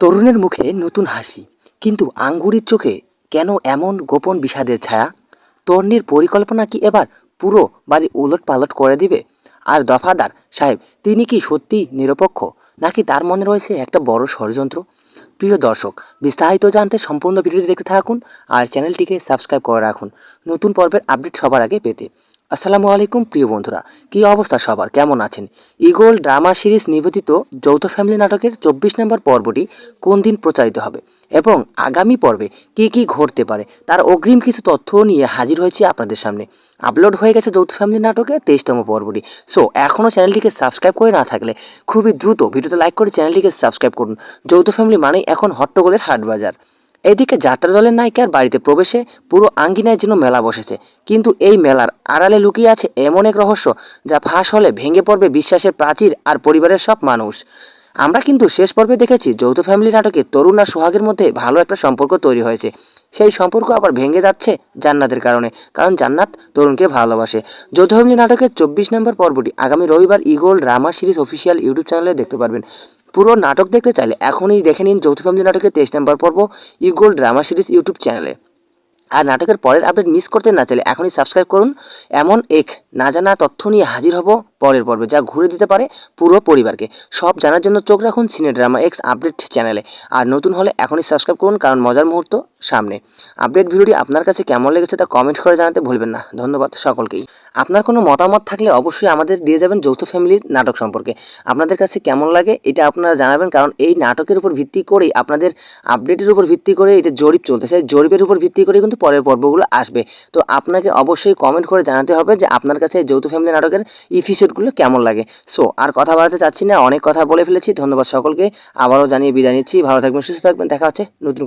তরুণের মুখে নতুন হাসি। কিন্তু আঙ্গুরির চোখে কেন এমন গোপন বিষাদের ছায়া? তরুণীর পরিকল্পনা কি এবার পুরো বাড়ি উলট পালট করে দিবে? আর দফাদার সাহেব, তিনি কি সত্যি নিরপেক্ষ? নাকি তার মনে রয়েছে একটা বড় ষড়যন্ত্র? প্রিয় দর্শক, বিস্তারিত জানতে সম্পূর্ণ ভিডিওটি দেখতে থাকুন আর চ্যানেলটিকে সাবস্ক্রাইব করে রাখুন। নতুন পর্বের আপডেট সবার আগে পেতে আসসালামু আলাইকুম, প্রিয় বন্ধুরা। কী অবস্থা সবার? কেমন আছেন? ইগল ড্রামা সিরিজ নিবেদিত যৌথ ফ্যামিলি নাটকের চব্বিশ নম্বর পর্বটি কোন দিন প্রচারিত হবে এবং আগামী পর্বে কি কি ঘটতে পারে তার অগ্রিম কিছু তথ্য নিয়ে হাজির হয়েছি আপনাদের সামনে। আপলোড হয়ে গেছে যৌথ ফ্যামিলি নাটকে তেইশতম পর্বটি। সো, এখনও চ্যানেলটিকে সাবস্ক্রাইব করে না থাকলে খুবই দ্রুত ভিডিওতে লাইক করে চ্যানেলটিকে সাবস্ক্রাইব করুন। যৌথ ফ্যামিলি মানেই এখন হট্টগোলের হাট বাজার এদিকে যাত্রা দলের নায়িকার বাড়িতে প্রবেশে পুরো আঙ্গিনায় যেন মেলা বসেছে। কিন্তু এই মেলার আড়ালে লুকিয়ে আছে এমন এক রহস্য যা ফাঁস হলে ভেঙে পড়বে বিশ্বাসের প্রাচীর আর পরিবারের সব মানুষ। আমরা কিন্তু শেষ পর্বে দেখেছি যৌথ ফ্যামিলি নাটকে তরুণ আর সোহাগের মধ্যে ভালো একটা সম্পর্ক তৈরি হয়েছে। সেই সম্পর্ক আবার ভেঙে যাচ্ছে জান্নাতের কারণে, কারণ জান্নাত তরুণকে ভালোবাসে। যৌথ ফ্যামিলি নাটকের চব্বিশ নম্বর পর্বটি আগামী রবিবার eagle drama series official YouTube চ্যানেলে দেখতে পারবেন। পুরো নাটক দেখতে চাইলে এখনই দেখে নিন যৌথ ফ্যামিলি নাটকের তেইশ নম্বর পর্ব ইগোল ড্রামা সিরিজ ইউটিউব চ্যানেলে। আর নাটকের পরের আপডেট মিস করতে না চাইলে এখনই সাবস্ক্রাইব করুন। এমন এক না জানা তথ্য নিয়ে হাজির হব পরের পর্বে, যা ঘুরে দিতে পারে পুরো পরিবারকে। সব জানার জন্য চোখ রাখুন সিনে ড্রামা এক্স আপডেট চ্যানেলে আর নতুন হলে এখনই সাবস্ক্রাইব করুন, কারণ মজার মুহূর্ত সামনে। আপডেট ভিডিওটি আপনার কাছে কেমন লেগেছে তা কমেন্ট করে জানাতে ভুলবেন না। ধন্যবাদ সকলকেই। আপনার কোনো মতামত থাকলে অবশ্যই আমাদের দিয়ে যাবেন যৌথ ফ্যামিলির নাটক সম্পর্কে। আপনাদের কাছে কেমন লাগে এটা আপনারা জানাবেন, কারণ এই নাটকের উপর ভিত্তি করেই, আপনাদের আপডেটের উপর ভিত্তি করে এটা জরিপ চলতেছে। জরিপের উপর ভিত্তি করে কিন্তু পরের পর্বগুলো আসবে। তো আপনাকে অবশ্যই কমেন্ট করে জানাতে হবে যে আপনার কাছে যৌথ ফ্যামিলি নাটকের এপিসোডগুলো কেমন লাগে? সো আর কথা বাড়াতে চাচ্ছি না, অনেক কথা বলে ফেলেছি, ধন্যবাদ সকলকে। আবারও জানিয়ে বিদায় নিচ্ছি, ভালো থাকবেন, সুস্থ থাকবেন, দেখা হচ্ছে নতুন